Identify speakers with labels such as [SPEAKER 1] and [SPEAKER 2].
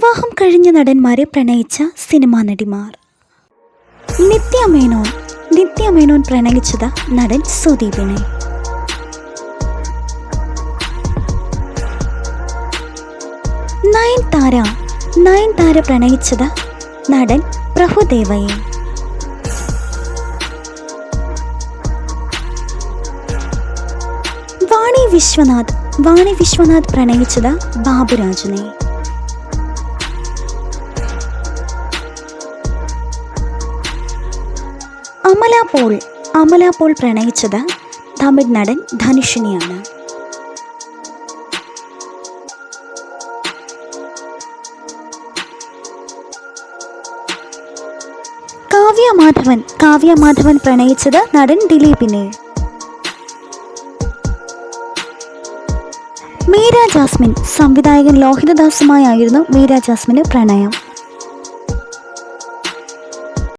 [SPEAKER 1] വിവാഹം കഴിഞ്ഞ നടന്മാരെ പ്രണയിച്ച സിനിമാ നടിമാർ. നിത്യ മേനോൻ നിത്യ മേനോൻ പ്രണയിച്ചത് നടൻ സുദീപിനെ. നയൻതാര നയൻതാര പ്രണയിച്ചത് നടൻ പ്രഭുദേവയെ വാണി വിശ്വനാഥ് വാണി വിശ്വനാഥ് പ്രണയിച്ചത് ബാബുരാജിനെ. അമല പോൾ അമല പോൾ പ്രണയിച്ചത് തമിഴ് നടൻ ധനുഷിനെയാണ്. കാവ്യ മാധവൻ കാവ്യ മാധവൻ പ്രണയിച്ചത് നടൻ ദിലീപിനെ. മീര ജാസ്മിൻ സംവിധായകൻ ലോഹിതദാസുമായായിരുന്നു മീര ജാസ്മിന് പ്രണയം.